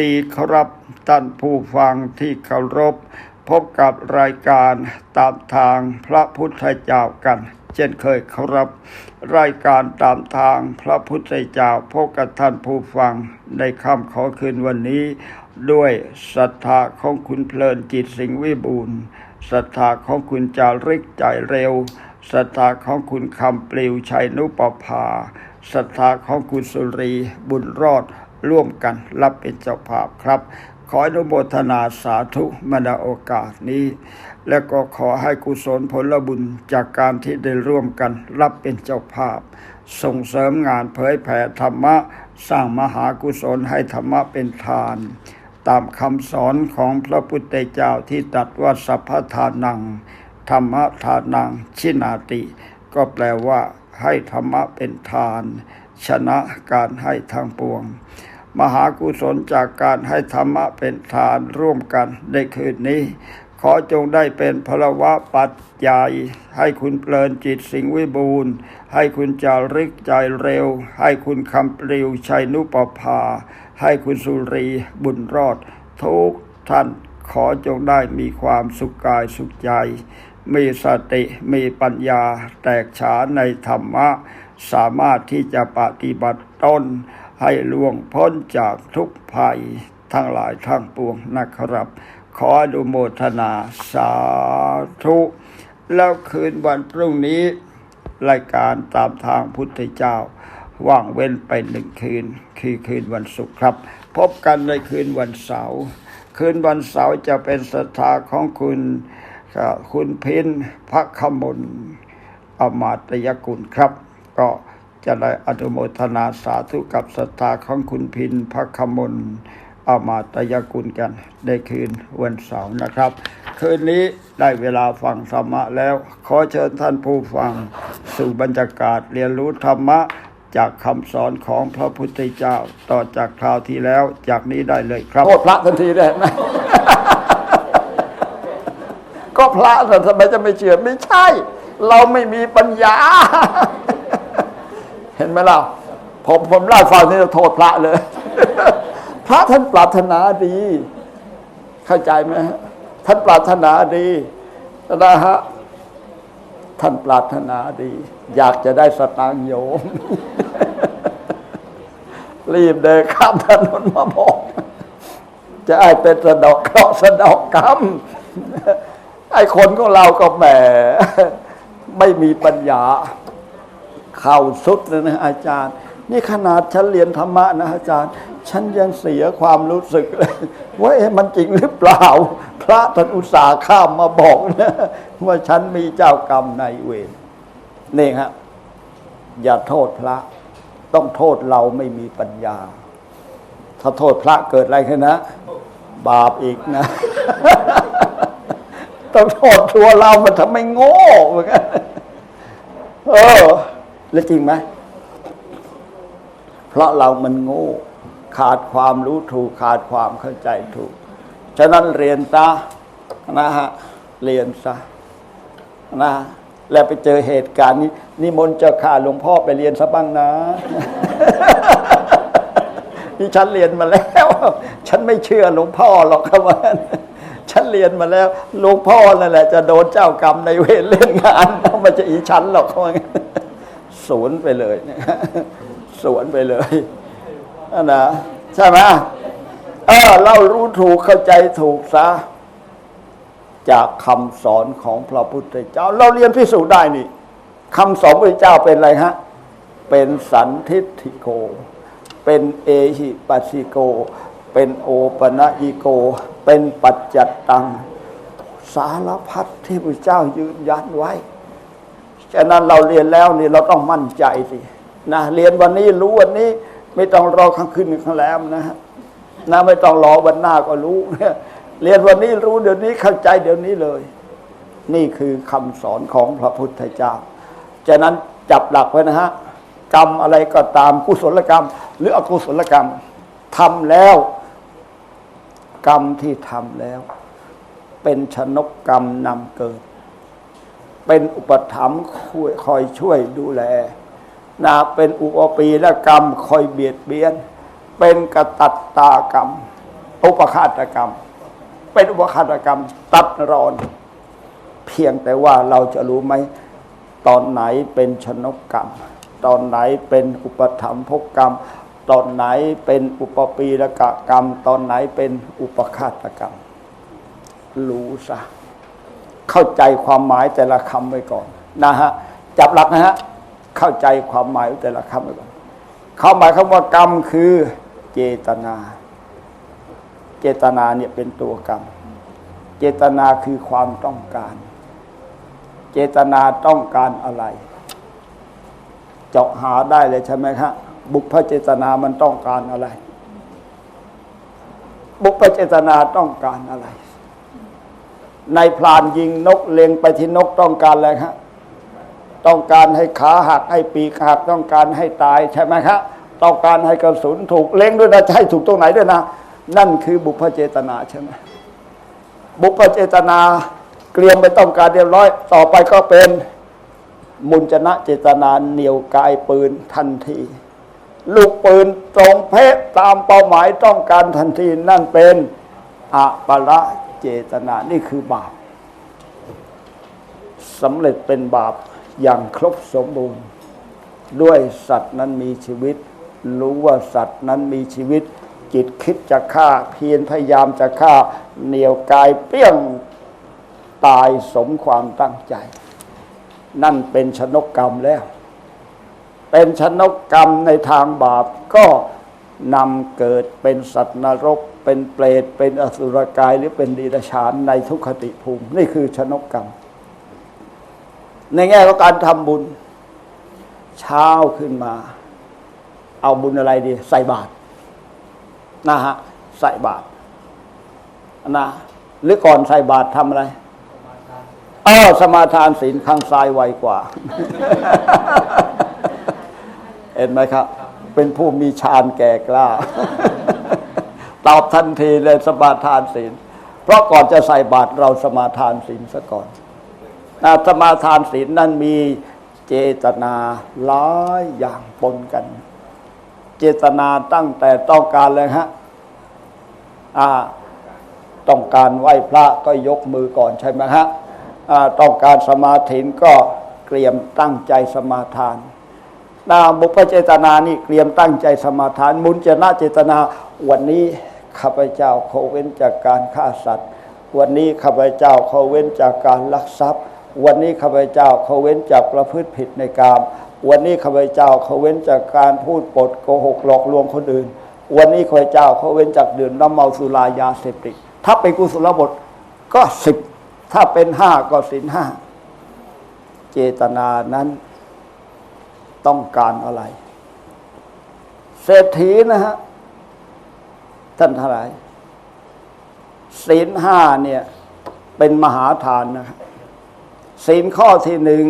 ดีครับท่านผู้ฟังที่เคารพ พบกับรายการตามทางพระพุทธเจ้ากัน เช่นเคยครับ รายการตามทางพระพุทธเจ้าพบกับท่านผู้ฟังในค่ำขอคืนวันนี้ ด้วยศรัทธาของคุณเพลินจิตสิงห์วิบูลศรัทธาของคุณจาริกใจเร็วศรัทธาของคุณคำปลิวชัยนุปภาศรัทธาของคุณสุรีบุญรอด ร่วมกันรับเป็นเจ้าภาพครับ ขออนุโมทนาสาธุมาณโอกาสนี้ และก็ขอให้กุศลผลบุญจากการที่ได้ร่วมกันรับเป็นเจ้าภาพ ส่งเสริมงานเผยแผ่ธรรมะ สร้างมหากุศลให้ธรรมะเป็นทาน ตามคำสอนของพระพุทธเจ้าที่ตรัดว่าสัพพทานัง ธรรมทานังชินาติ ก็แปลว่าให้ธรรมะเป็นทาน ชนะการให้ทางปวง มหากุศลจากการให้ธรรมะเป็นทานร่วมกันในคืนนี้ ขอจงได้เป็นพลวะปัจจัยให้คุณเพลินจิตสิงวิบูรณ์ ให้คุณจาริกใจเร็ว ให้คุณคำปลิวชัยนุปภา ให้คุณสุรีบุญรอด ทุกท่านขอจงได้มีความสุขกายสุขใจ มีสติมีปัญญาแตกฉานในธรรมะ สามารถที่จะปฏิบัติตนให้ล่วงพ้นจากทุกภัยทั้งหลายทั้งปวงนะครับ ขออนุโมทนาสาธุ แล้วคืนวันพรุ่งนี้ รายการตามทางพุทธเจ้า ว่างเว้นไปหนึ่งคืน คือคืนวันศุกร์ครับ พบกันในคืนวันเสาร์คืนวันเสาร์จะเป็นศรัทธาของคุณคุณพินพระขมลอมาตยกุลครับ ก็จะได้อนุโมทนาสาธุกับศรัทธาของคุณพินพระขมลอมาตยกุลกันในคืนวันเสาร์นะครับ คืนนี้ได้เวลาฟังธรรมะแล้ว ขอเชิญท่านผู้ฟัง สู่บรรยากาศเรียนรู้ธรรมะ จากคำสอนของพระพุทธเจ้าต่อจากคราวที่แล้วจากนี้ได้เลยครับโทษพระทันทีได้ไหมก็พระแต่ทำไมจะไม่เชื่อไม่ใช่ เราไม่มีปัญญา เห็นไหมเล่ะผมผมเล่าฟังนี่จะโทษพระเลย พระท่านปรารถนาดี เข้าใจไหมท่านปรารถนาดีนะฮะท่านปรารถนาดี อยากจะได้สตางค์โยม รีบเดินข้ามถนนมาบอก จะให้เป็นสะดอกเคราะห์สะดอกกรรมไอ้คนของเราก็แหมไม่มีปัญญา เข่าสุดเลยนะอาจารย์ นี่ขนาดฉันเรียนธรรมะนะอาจารย์ ฉันยังเสียความรู้สึกเลยว่าเอ๊ะมันจริงหรือเปล่า พระท่านอุตส่าห์ข้ามมาบอกนะว่าฉันมีเจ้ากรรมในายเวรนี่ครับอย่าโทษพระ ต้องโทษเราไม่มีปัญญา ถ้าโทษพระเกิดอะไรขึ้นนะ บาปอีกนะ ต้องโทษตัวเรามันทำไมโง่เหมือนกันเออ แล้วจริงไหมเพราะเรามันโง่ ขาดความรู้ถูกขาดความเข้าใจถูก ฉะนั้นเรียนซะนะฮะเรียนซะนะแล้วไปเจอเหตุการณ์นี้นิมนต์เจ้าข้าหลวงพ่อไปเรียนซะบ้างนะนี่ฉันเรียนมาแล้ว ฉันไม่เชื่อหลวงพ่อหรอกครับว่าฉันเรียนมาแล้วหลวงพ่อนั่นแหละ จะโดนเจ้ากรรมในเวรเล่นงานมันจะอีฉันหรอกเขาว่างั้น สวนไปเลยสวนไปเลยนั่นนะใช่ไหมเออเรารู้ถูกเข้าใจถูกซะจากคำสอนของพระพุทธเจ้า เราเรียนพิสูจน์ได้นี่คำสอนพระเจ้าเป็นอะไรฮะ เป็นสันทิฏฐิโก เป็นเอหิปัสสิโก เป็นโอปะนะอิโก เป็นปัจจัตตัง สารพัดที่พระเจ้ายืนยันไว้ ฉะนั้นเราเรียนแล้วนี่เราต้องมั่นใจสินะเรียนวันนี้รู้วันนี้ ไม่ต้องรอข้างคืนข้างแรมนะฮะนะไม่ต้องรอวันหน้าก็รู้เรียนวันนี้รู้เดี๋ยวนี้เข้าใจเดี๋ยวนี้เลย นี่คือคำสอนของพระพุทธเจ้าฉะนั้นจับหลักไว้นะฮะกรรมอะไรก็ตามกุศลกรรม หรืออกุศลกรรมทำแล้ว กรรมที่ทำแล้ว เป็นชนกกรรมนำเกิด เป็นอุปถัมภ์คอยช่วยดูแลนะเป็นอุปปีและกรรมคอยเบียดเบียน เป็นกตัตตากรรม อุปคาตกรรม เป็นอุปคาตกรรม ตัดรอน เพียงแต่ว่าเราจะรู้ไหมตอนไหนเป็นชนกกรรม ตอนไหนเป็นอุปถัมภกกรรม ตอนไหนเป็นอุปปีรกะกรรม ตอนไหนเป็นอุปคาตกรรม รู้ซะ เข้าใจความหมายแต่ละคำไว้ก่อนนะฮะจับหลักนะฮะเข้าใจความหมายแต่ละคำไว้ก่อนเขาหมายคำว่ากรรมคือเจตนา เจตนาเนี่ยเป็นตัวกรรม เจตนาคือความต้องการ เจตนาต้องการอะไร เจาะหาได้เลยใช่ไหมครับบุพเจตนามันต้องการอะไร บุพเจตนาต้องการอะไร ในพลานยิงนกเล็งไปที่นกต้องการอะไรครับต้องการให้ขาหักให้ปีกหักต้องการให้ตายใช่ไหมครับต้องการให้กระสุนถูกเล็งด้วยนะให้ถูกตรงไหนด้วยนะ นั่นคือบุพเจตนาใช่ไหมบุพเจตนาเกลียมไปต้องการเรียบร้อย ต่อไปก็เป็นมุญจนะเจตนาเหนียวกายปืนทันที ลูกปืนตรงเพะตามเป้าหมายต้องการทันทีนั่นเป็นอปละ เจตนานี่คือบาปสำเร็จเป็นบาปอย่างครบสมบูรณ์ ด้วยสัตว์นั้นมีชีวิต รู้ว่าสัตว์นั้นมีชีวิต จิตคิดจะฆ่าเพียรพยายามจะฆ่าเหนียวกายเปี้ยงตายสมความตั้งใจ นั่นเป็นชนกกรรมแล้ว เป็นชนกกรรมในทางบาปก็ นำเกิดเป็นสัตว์นรก เป็นเปรตเป็นอสุรกายหรือเป็นดีรฉานในทุกขติภูมิ นี่คือชนกกรรม ในแง่ของการทำบุญ เช้าขึ้นมา เอาบุญอะไรดี ใส่บาตรนะฮะใส่บาตรนะหรือก่อนใส่บาตรทำอะไรเออสมาทานศีลข้างซ้ายไวกว่า เห็นไหมครับ เป็นผู้มีฌานแก่กล้า ตอบทันทีเลยสมาทานศีล เพราะก่อนจะใส่บาตรเราสมาทานศีลซะก่อนนะสมาทานศีลนั้นมีเจตนาหลายอย่างปนกัน เจตนาตั้งแต่ต้องการเลยฮะต้องการไหว้พระก็ยกมือก่อนใช่ไหมฮะต้องการสมาธิก็เตรียมตั้งใจสมาทาน นาบุพเจตนานี่เตรียมตั้งใจสมาทาน มุนเจนะเจตนา วันนี้ข้าพเจ้าเขาเว้นจากการฆ่าสัตว์ วันนี้ข้าพเจ้าเขาเว้นจากการลักทรัพย์ วันนี้ข้าพเจ้าเขาเว้นจากประพฤติผิดในกาม วันนี้ข้าพเจ้าเขาเว้นจากการพูดปดโกหกหลอกลวงคนอื่น วันนี้ข้าพเจ้าเขาเว้นจากดื่มน้ำเมาสุรายาเสพติดถ้าเป็นกุศลบทก็สิบถ้าเป็นห้าก็สินห้าเจตนานั้น ต้องการอะไร เศรษฐีนะฮะ ท่านทลายศีลห้าเนี่ย เป็นมหาทานนะครับศีลข้อที่หนึ่ง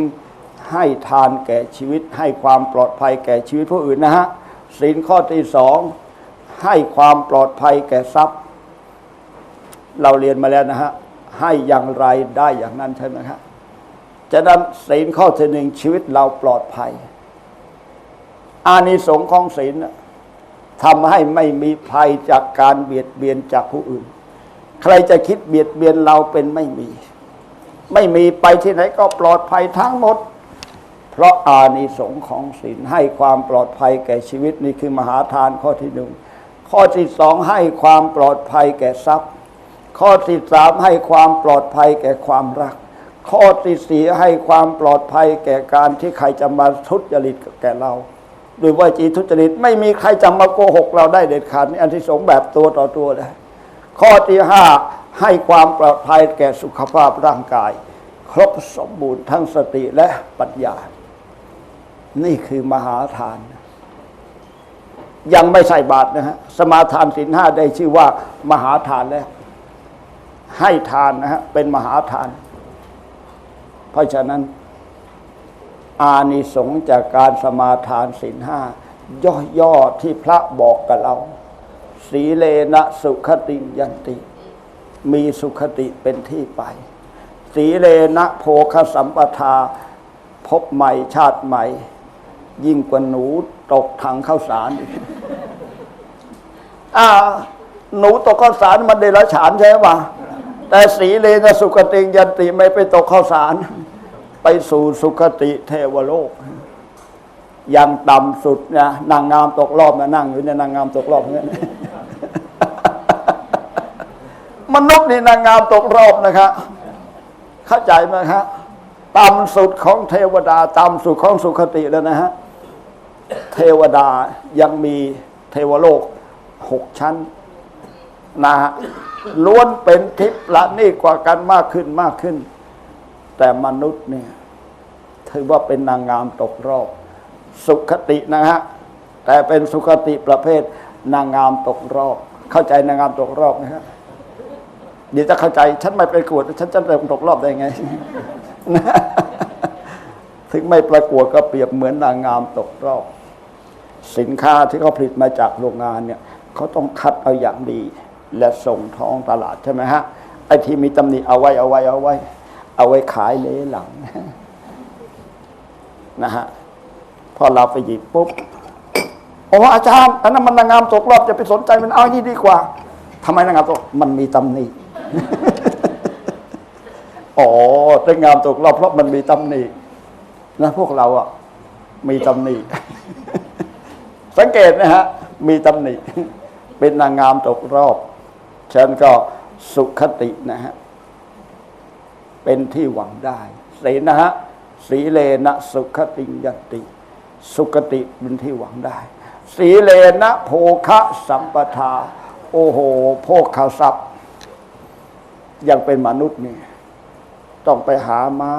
ให้ทานแก่ชีวิต ให้ความปลอดภัยแก่ชีวิตผู้อื่นนะฮะศีลข้อที่สองให้ความปลอดภัยแก่ทรัพย์ เราเรียนมาแล้วนะฮะให้อย่างไรได้อย่างนั้นใช่ไหมครับจะนั้นศีลข้อที่หนึ่งชีวิตเราปลอดภัย อานิสงส์ของศีลทำให้ไม่มีภัยจากการเบียดเบียนจากผู้อื่น ใครจะคิดเบียดเบียนเราเป็นไม่มี ไม่มีไปที่ไหนก็ปลอดภัยทั้งหมด เพราะอานิสงส์ของศีลให้ความปลอดภัยแก่ชีวิตนี่คือมหาทานข้อที่หนึ่งข้อที่สองให้ความปลอดภัยแก่ทรัพย์ ข้อที่สามให้ความปลอดภัยแก่ความรัก ข้อที่สี่ให้ความปลอดภัยแก่การที่ใครจะมาทุจริตแก่เรา โดยว่าจีทุจริต ไม่มีใครจะมาโกหกเราได้เด็ดขาดนี่อันที่สงแบบตัวต่อตัวเลยข้อที่ห้าให้ความปลอดภัยแก่สุขภาพร่างกาย ครบสมบูรณ์ทั้งสติและปัญญา นี่คือมหาทาน ยังไม่ใส่บาตรนะฮะสมาทานสินห้าได้ชื่อว่า มหาทานแล้ว ให้ทานนะฮะเป็นมหาทาน เพราะฉะนั้น อานิสงส์จากการสมาทานศีลห้าย่อๆที่พระบอกกับเรา สีเลนะสุขติยันติ มีสุขติเป็นที่ไป สีเลนะโภคสัมปทา พบใหม่ชาติใหม่ ยิ่งกว่าหนูตกถังข้าวสารอีกอ่าหนูตกข้าวสารมันเดรัจฉานใช่ปะแต่สีเลนะสุคติยันติไม่ไปตกข้าวสาร ไปสู่สุคติเทวโลกยังต่ำสุดนะนางงามตกรอบนะนั่งอยู่เนี่ยนางงามตกรอบเนี่ยมนุษย์นี่นางงามตกรอบนะครับเข้าใจไหมครับต่ำสุดของเทวดาต่ำสุดของสุคติแล้วนะฮะเทวดายังมีเทวโลกหกชั้นนะฮะล้วนเป็นทิพย์ละนี่กว่ากันมากขึ้นมากขึ้น แต่มนุษย์เนี่ย ถือว่าเป็นนางงามตกรอบ สุขตินะฮะแต่เป็นสุขติประเภทนางงามตกรอบ เข้าใจนางงามตกรอบไหมครับเดี๋ยวจะเข้าใจฉันไม่ประกวดฉันจะตกรอบได้ไงถึงไม่ประกวดก็เปรียบเหมือนนางงามตกรอบ สินค้าที่เขาผลิตมาจากโรงงานเนี่ยเขาต้องคัดเอาอย่างดี และส่งท้องตลาดใช่ไหมฮะไอ้ที่มีตำหนิเอาไว้เอาไว้เอาไว้ เอาไว้ขายเลหลัง นะฮะพอเราไปหยิบปุ๊บโอ้อาจารย์อันนั้นมันนางงามตกรอบจะไปสนใจมันเอานี่ดีกว่าทำไมนางงามตกมันมีตำหนิอ๋อแต่งามตกรอบเพราะมันมีตำหนินะพวกเราอะมีตำหนิสังเกตนะฮะมีตำหนิเป็นนางงามตกรอบฉันก็สุขตินะฮะเป็นที่หวังได้ศีลนะฮะ สีเลนะสุขติยติ สุขติเป็นที่หวังได้ สีเลนะโภคะสัมปทา โอ้โหโภคทรัพย์ ยังเป็นมนุษย์นี่ต้องไปหาไม้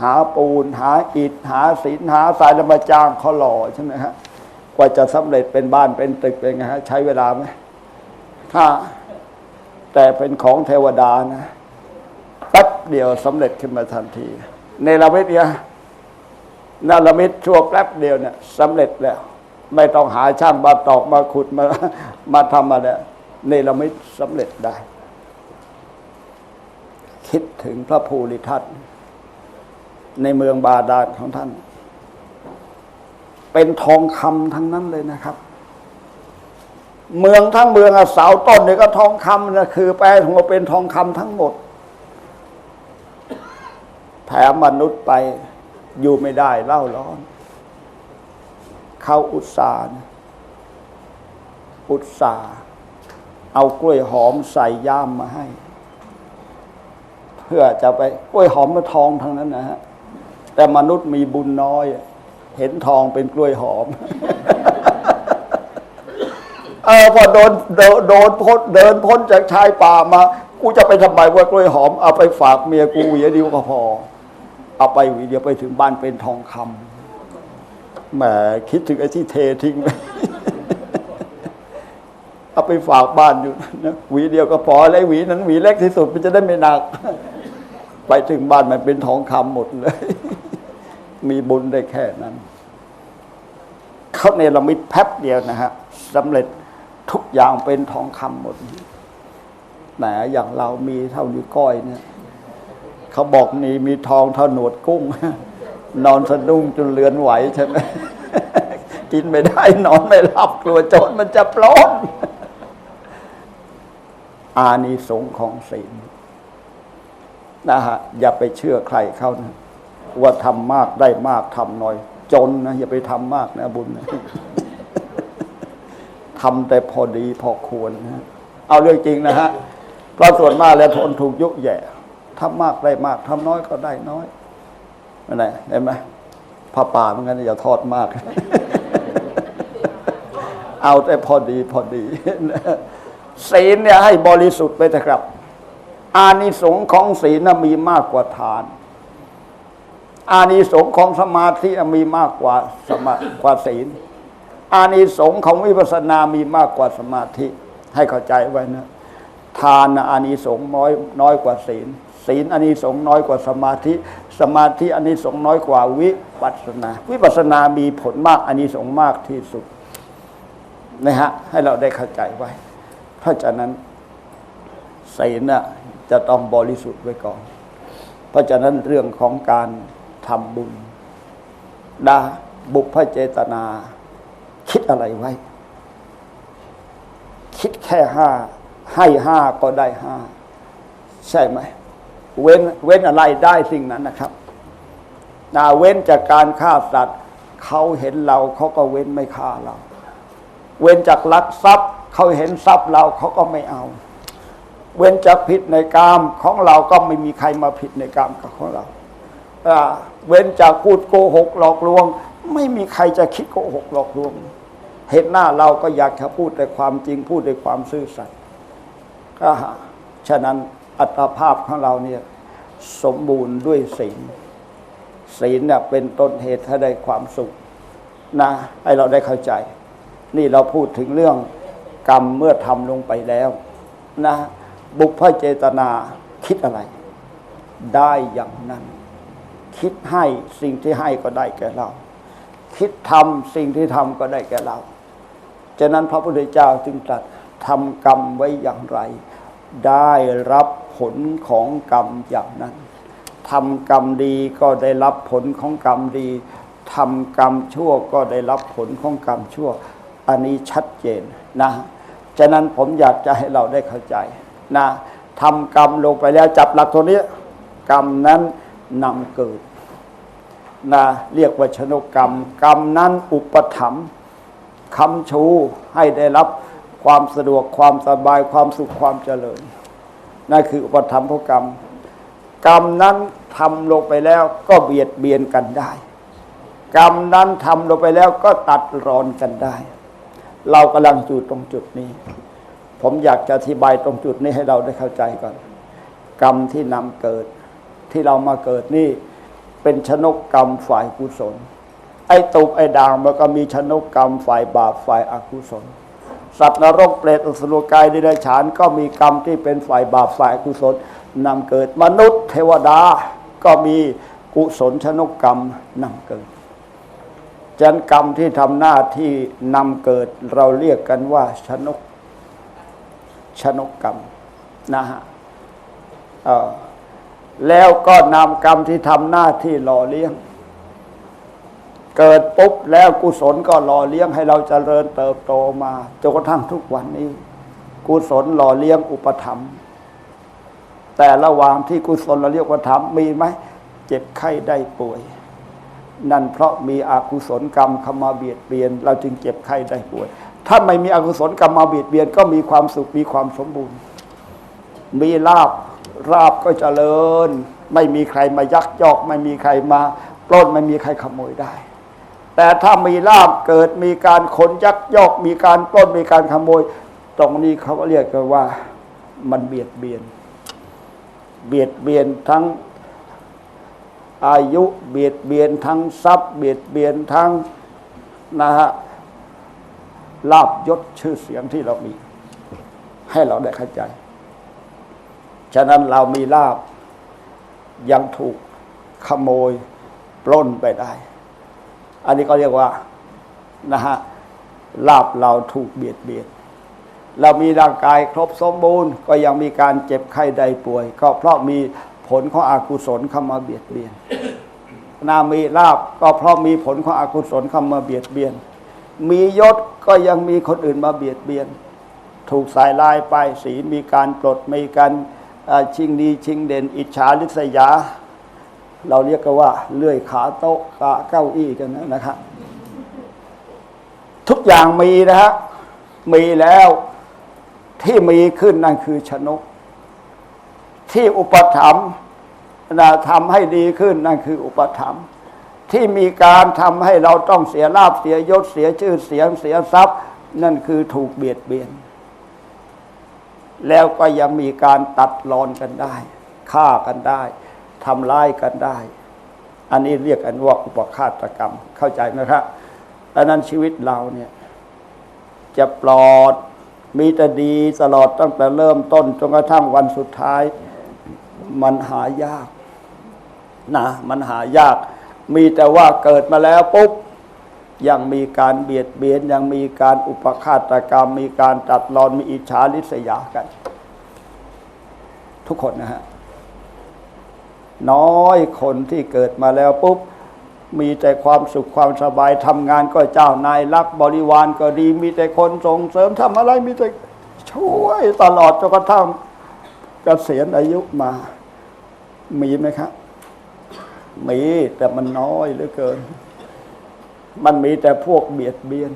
หาปูน หาอิฐหาศิลหาสายแล้วมาจ้างเขาหล่อใช่ไหมฮะกว่าจะสำเร็จเป็นบ้านเป็นตึกเป็นไงฮะใช้เวลาไหมถ้าแต่เป็นของเทวดานะแป๊บเดียวสำเร็จขึ้นมาทันที ในละมิตเนี่ยนาละมิตชั่วแป๊บเดียวเนี่ยสำเร็จแล้ว ไม่ต้องหาช่างมาตอกมาขุดมามาทำอะไรในละมิตสำเร็จได้ คิดถึงพระภูริทัตในเมืองบาดาลของท่าน เป็นทองคำทั้งนั้นเลยนะครับ เมืองทั้งเมืองอเสาต้นเนี่ยก็ทองคำนะคือแปลหัวเป็นทองคำทั้งหมด ถมมนุษย์ไปอยู่ไม่ได้เล่าร้อน เขาอุตสาห์อุตสาห์เอากล้วยหอมใส่ย่ามมาให้ เพื่อจะไปกล้วยหอมมาทองทั้งนั้นนะฮะ แต่มนุษย์มีบุญน้อย เห็นทองเป็นกล้วยหอม เออพอโดนโดนพ้นเดินพ้นจากชายป่ามา กูจะไปทำไมว่ากล้วยหอม เอาไปฝากเมียกูหวีเดียวก็พอ เอาไปวีเดียวไปถึงบ้านเป็นทองคำแหมคิดถึงไอ้ที่เททิ้งไปเอาไปฝากบ้านอยู่นะหวีเดียวก็พอแล้วหวีนั้นหวีเล็กที่สุดมันจะได้ไม่หนัก ไปถึงบ้านมันเป็นทองคำหมดเลย มีบุญได้แค่นั้น เขาเนรมิตแป๊บเดียวนะฮะสำเร็จทุกอย่างเป็นทองคำหมดแหมอย่างเรามีเท่านิ้วก้อยเนี่ย เขาบอกนี่มีทองเท่าหนวดกุ้ง นอนสะดุ้งจนเลือนไหวใช่ไหมกินไม่ได้นอนไม่หลับกลัวโจรมันจะปล้นอานิสงส์ของศีลนะฮะอย่าไปเชื่อใครเขานะว่าทำมากได้มากทำน้อย จนนะอย่าไปทำมากนะบุญนะทำแต่พอดีพอควรนะเอาเรื่องจริงนะฮะเพราะส่วนมากแล้วทนถูกยุแย่ ทำมากได้มากทำน้อยก็ได้น้อยอะไรเห็นไหมผ้าป่าเหมือนกันอย่าทอดมาก เอาแต่พอดีพอดีศีลเนี่ยให้บริสุทธิ์ไปเถอะครับ อานิสงส์ของศีลน่ะมีมากกว่าทาน อานิสงส์ของสมาธิมีมากกว่าสมากว่าศีล อานิสงส์ของวิปัสสนามีมากกว่าสมาธิ ให้เข้าใจไว้นะ ทานอานิสงส์น้อยน้อยกว่าศีล ศีลอานิสงส์น้อยกว่าสมาธิ สมาธิอานิสงส์น้อยกว่าวิปัสสนา วิปัสสนามีผลมากอานิสงส์มากที่สุดนะฮะให้เราได้เข้าใจไว้ เพราะฉะนั้นศีลน่ะจะต้องบริสุทธิ์ไว้ก่อน เพราะฉะนั้นเรื่องของการทำบุญดาบุพเจตนา คิดอะไรไว้ คิดแค่ห้าให้ห้าก็ได้ห้าใช่ไหม เว้นเว้นอะไรได้สิ่งนั้นนะครับนาเว้นจากการฆ่าสัตว์เขาเห็นเราเขาก็เว้นไม่ฆ่าเรา เว้นจากลักทรัพย์เขาเห็นทรัพย์เราเขาก็ไม่เอา เว้นจากผิดในกามของเราก็ไม่มีใครมาผิดในกามกับของเราเว้นจากพูดโกหกหลอกลวง ไม่มีใครจะคิดโกหกหลอกลวง เห็นหน้าเราก็อยากจะพูดแต่ความจริงพูดด้วยความซื่อสัตย์ฉะนั้น อัตภาพของเราเนี่ยสมบูรณ์ด้วยศีลศีลเนี่ยเป็นต้นเหตุให้ได้ความสุขนะให้เราได้เข้าใจ นี่เราพูดถึงเรื่องกรรมเมื่อทำลงไปแล้วนะบุพเจตนาคิดอะไร ได้อย่างนั้น คิดให้สิ่งที่ให้ก็ได้แก่เรา คิดทำสิ่งที่ทำก็ได้แก่เราฉะนั้นพระพุทธเจ้าจึงตรัสทำกรรมไว้อย่างไร ได้รับ ผลของกรรมอย่างนั้นทำกรรมดีก็ได้รับผลของกรรมดีทำกรรมชั่วก็ได้รับผลของกรรมชั่ว อันนี้ชัดเจนนะฉะนั้นผมอยากจะให้เราได้เข้าใจนะทำกรรมลงไปแล้วจับหลักตัวนี้ กรรมนั้นนำเกิดนะเรียกว่าชนกกรรม กรรมนั้นอุปถัมภ์คำชูให้ได้รับความสะดวกความสบายความสุขความเจริญ นั่นคืออุปธรรมภกรรม กรรมนั้นทำลงไปแล้วก็เบียดเบียนกันได้ กรรมนั้นทำลงไปแล้วก็ตัดรอนกันได้ เรากำลังอยู่ตรงจุดนี้ ผมอยากจะอธิบายตรงจุดนี้ให้เราได้เข้าใจก่อน กรรมที่นำเกิด ที่เรามาเกิดนี่ เป็นชนกกรรมฝ่ายกุศล ไอ้ตุบไอ้ด่างมันก็มีชนกกรรมฝ่ายบาปฝ่ายอกุศล สัตว์นรกเปรตอสุรกายดิเรกฉานก็มีกรรมที่เป็นฝ่ายบาปฝ่ายกุศลนำเกิดมนุษย์ เทวดาก็มีกุศลชนกกรรมนำเกิดฉะนันกรรมที่ทำหน้าที่นำเกิดเราเรียกกันว่าชนก ชนกกรรมนะฮะแล้วก็นำกรรมที่ทำหน้าที่หล่อเลี้ยง เกิดปุ๊บแล้วกุศลก็หล่อเลี้ยงให้เราเจริญเติบโตมาจนกระทั่งทุกวันนี้ กุศลหล่อเลี้ยงอุปถัมแต่ระหว่างที่กุศลเราเรียกว่าธรรมมีไหมเจ็บไข้ได้ป่วย นั่นเพราะมีอกุศลกรรมเข้ามาเบียดเบียน เราจึงเจ็บไข้ได้ป่วย ถ้าไม่มีอกุศลกรรมมาเบียดเบียน ก็มีความสุขมีความสมบูรณ์ มีลาบราบก็เจริญ ไม่มีใครมายักยอก ไม่มีใครมาปล้นไม่มีใครขโมยได้ แต่ถ้ามีลาบเกิดมีการขนยักยอก มีการปล้นมีการขโมย ตรงนี้เขาก็เรียกกันว่ามันเบียดเบียน เบียดเบียนทั้งอายุเบียดเบียนทั้งทรัพย์ เบียดเบียนทั้งนะฮะลาบยศชื่อเสียงที่เรามี ให้เราได้เข้าใจ ฉะนั้นเรามีลาบยังถูกขโมยปล้นไปได้ อันนี้ก็เรียกว่านะฮะลาบเราถูกเบียดเบียนเรามีร่างกายครบสมบูรณ์ ก็ยังมีการเจ็บไข้ได้ป่วย ก็เพราะมีผลของอกุศลเข้ามาเบียดเบียน นามีลาบก็เพราะมีผลของอกุศลเข้ามาเบียดเบียน มียศก็ยังมีคนอื่นมาเบียดเบียน ถูกสายลายป้ายสีมีการปลดมีการชิงดีชิงเด่น อิจฉาลิษยา เราเรียกกันว่า เลื่อยขาโต๊ะขาเก้าอี้กันนะครับทุกอย่างมีนะฮะมีแล้วที่มีขึ้นนั่นคือชนก ที่อุปถัมภ์นะทำให้ดีขึ้นนั่นคืออุปถัมภ์ที่มีการทำให้เราต้องเสียลาบเสียยศเสียชื่อเสียงเสียทรัพย์ นั่นคือถูกเบียดเบียน แล้วก็ยังมีการตัดรอนกันได้ฆ่ากันได้ ทำร้ายกันได้ อันนี้เรียกกันว่าอุปฆาตกรรม เข้าใจไหมครับอันนั้นชีวิตเราเนี่ย จะปลอดมีแต่ดีตลอดตั้งแต่เริ่มต้นจนกระทั่งวันสุดท้าย มันหายากนะมันหายาก มีแต่ว่าเกิดมาแล้วปุ๊บยังมีการเบียดเบียนยังมีการอุปฆาตกรรม มีการตัดรอนมีอิจฉาริษยากัน ทุกคนนะฮะ น้อยคนที่เกิดมาแล้วปุ๊บ มีแต่ความสุขความสบายทำงานก็เจ้านายรักบริวารก็ดี มีแต่คนส่งเสริมทำอะไรมีแต่ช่วยตลอดจนกระทั่งเกษียณอายุมา มีไหมครับมีแต่มันน้อยเหลือเกิน มันมีแต่พวกเบียดเบียน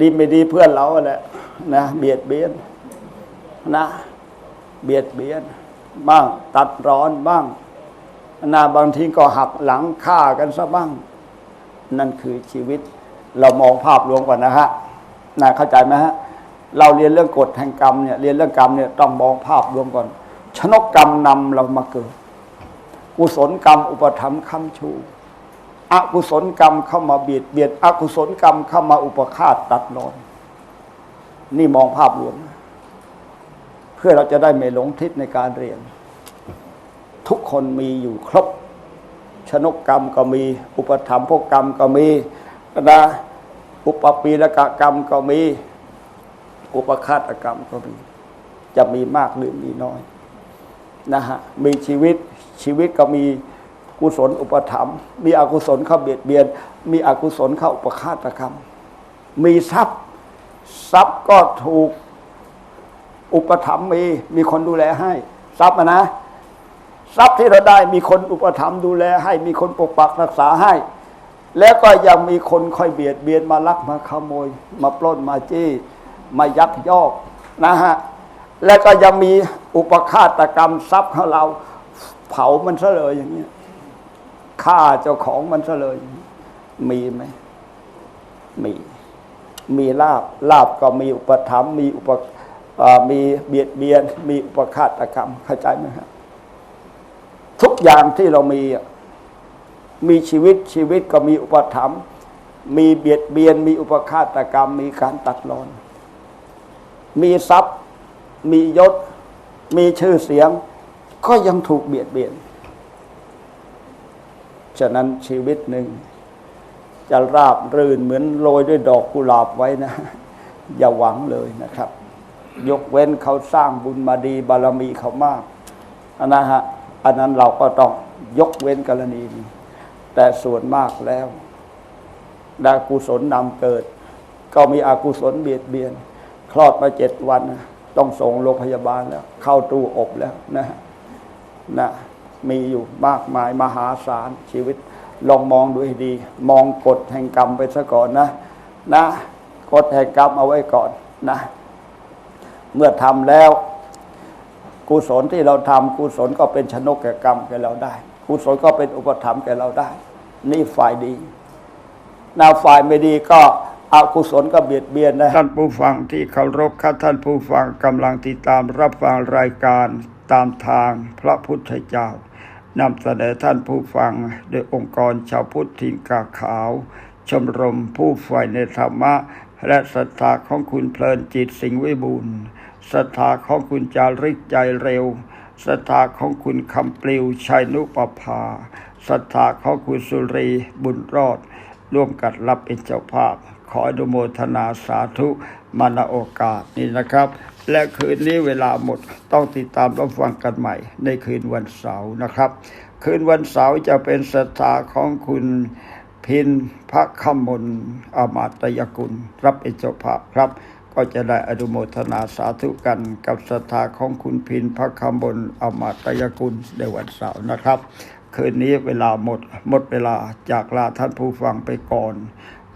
ดีไม่ดีเพื่อนเราแหละนะเบียดเบียนนะ เบียดเบียน บ้าง ตัดร้อนบ้างนะบางทีก็หักหลังฆ่ากันซะบ้าง นั่นคือชีวิต เรามองภาพรวมก่อนนะฮะนะเข้าใจไหมฮะ เราเรียนเรื่องกฎแห่งกรรมเนี่ยเรียนเรื่องกรรมเนี่ยต้องมองภาพรวมก่อน ชนกกรรมนำเรามาเกิด กุศลกรรมอุปถัมค้ำชูอกุศลกรรมเข้ามาเบียดเบียนอกุศลกรรมเข้ามาอุปฆาตตัดรอน นี่มองภาพรวมเพื่อเราจะได้ไม่หลงทิศในการเรียน ทุกคนมีอยู่ครบ ชนกกรรมก็มี อุปถัมภกกรรมก็มีนะอุปปีรกกรรมก็มี อุปฆาตกรรมก็มี จะมีมากหรือมีน้อยนะฮะมีชีวิตชีวิตก็มีกุศลอุปถัมภ์มีอกุศลเข้าเบียดเบียน มีอกุศลเข้าอุปฆาตกรรม มีทรัพย์ ทรัพย์ก็ถูก อุปถัมภ์มีมีคนดูแลให้ ทรัพย์อะนะทรัพย์ที่เราได้มีคนอุปถัมภ์ดูแลให้ มีคนปกปักรักษาให้ แล้วก็ยังมีคนคอยเบียดเบียนมาลักมาขโมย มาปล้นมาจี้ มายักยอกนะฮะแล้วก็ยังมีอุปฆาตกรรมทรัพย์ของเรา เผามันซะเลยอย่างเงี้ยฆ่าเจ้าของมันซะเลย มีไหมมี มีลาบลาบก็มีอุปถัมมีอุป มีเบียดเบียน มีอุปฆาตกรรมเข้าใจไหมครับทุกอย่างที่เรามีมีชีวิตชีวิตก็มีอุปถัมภ์มีเบียดเบียน มีอุปฆาตกรรม มีการตัดรอน มีทรัพย์ มียศ มีชื่อเสียง ก็ยังถูกเบียดเบียน ฉะนั้นชีวิตหนึ่ง จะราบรื่นเหมือนโรยด้วยดอกกุหลาบไว้นะ อย่าหวังเลยนะครับ ยกเว้นเขาสร้างบุญมาดีบารมีเขามากอันนะฮะอันนั้นเราก็ต้องยกเว้นกรณีนี้แต่ส่วนมากแล้วดากุศลนำเกิด ก็มีอกุศลเบียดเบียน คลอดมาเจ็ดวัน ต้องส่งโรงพยาบาลแล้ว เข้าตู้อบแล้วนะนะมีอยู่มากมายมหาศาลชีวิต ลองมองดูให้ดี มองกฎแห่งกรรมไปซะก่อนนะ นะกฎแห่งกรรมเอาไว้ก่อนนะ เมื่อทำแล้ว กุศลที่เราทำกุศลก็เป็นชนกแก่กรรมแก่เราได้ กุศลก็เป็นอุปถัมแก่เราได้ นี่ฝ่ายดีนาฝ่ายไม่ดีก็อกุศลก็เบียดเบียนนะท่านผู้ฟังที่เคารพครับท่านผู้ฟังกำลังติดตามรับฟังรายการตามทางพระพุทธเจ้านำเสนอท่านผู้ฟังโดยองค์กรชาวพุทธทินกาขาว ชมรมผู้ฝ่ายในธรรมะ และศรัทธาของคุณเพลินจิตสิงห์วิบูล ศรัทธาของคุณจาริกใจเร็วศรัทธาของคุณคำปลิวชัยนุปภาศรัทธาของคุณสุรีบุญรอด ร่วมกันรับเป็นเจ้าภาพ ขออนุโมทนาสาธุมาณโอกาสนี้นะครับ และคืนนี้เวลาหมดต้องติดตามรับฟังกันใหม่ ในคืนวันเสาร์นะครับ คืนวันเสาร์จะเป็นศรัทธาของคุณพินพระขมลอามาตยกุล รับเป็นเจ้าภาพครับ ก็จะได้อนุโมทนาสาธุกันกับศรัทธาของคุณพินพระคำบลอมาตยกุลในวันเสาร์นะครับ คืนนี้เวลาหมดหมดเวลาจากลาท่านผู้ฟังไปก่อน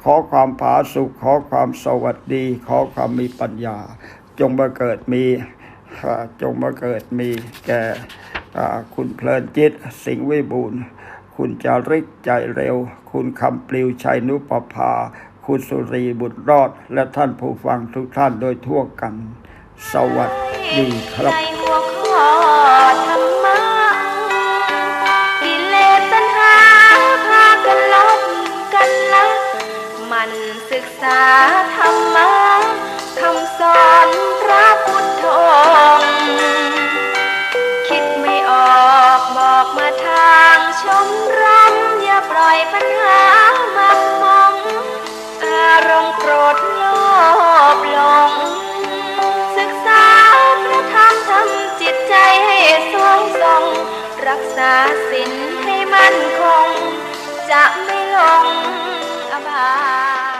ขอความผาสุขขอความสวัสดี ขอความมีปัญญา จงมาเกิดมีจงมาเกิดมีแก่คุณเพลินจิต สิงห์วิบูลคุณจาริกใจเร็ว คุณคำปลิวชัยนุปภา คุณสุรีบุตรรอด และท่านผู้ฟังทุกท่านโดยทั่วกัน สวัสดีครับในหัวข้อธรรมะกิเลสตัณหาพากันลบกันละมันศึกษาธรรมะคำสอนพระพุทธองค์คิดไม่ออกบอกมาทางชมรมอย่าปล่อยปัญหามักมองอารมณ์โกรธโลภหลงศึกษาพระธรรมทำจิตใจให้สวงทรงรักษาศีลให้มั่นคง จะไม่หลงอบาย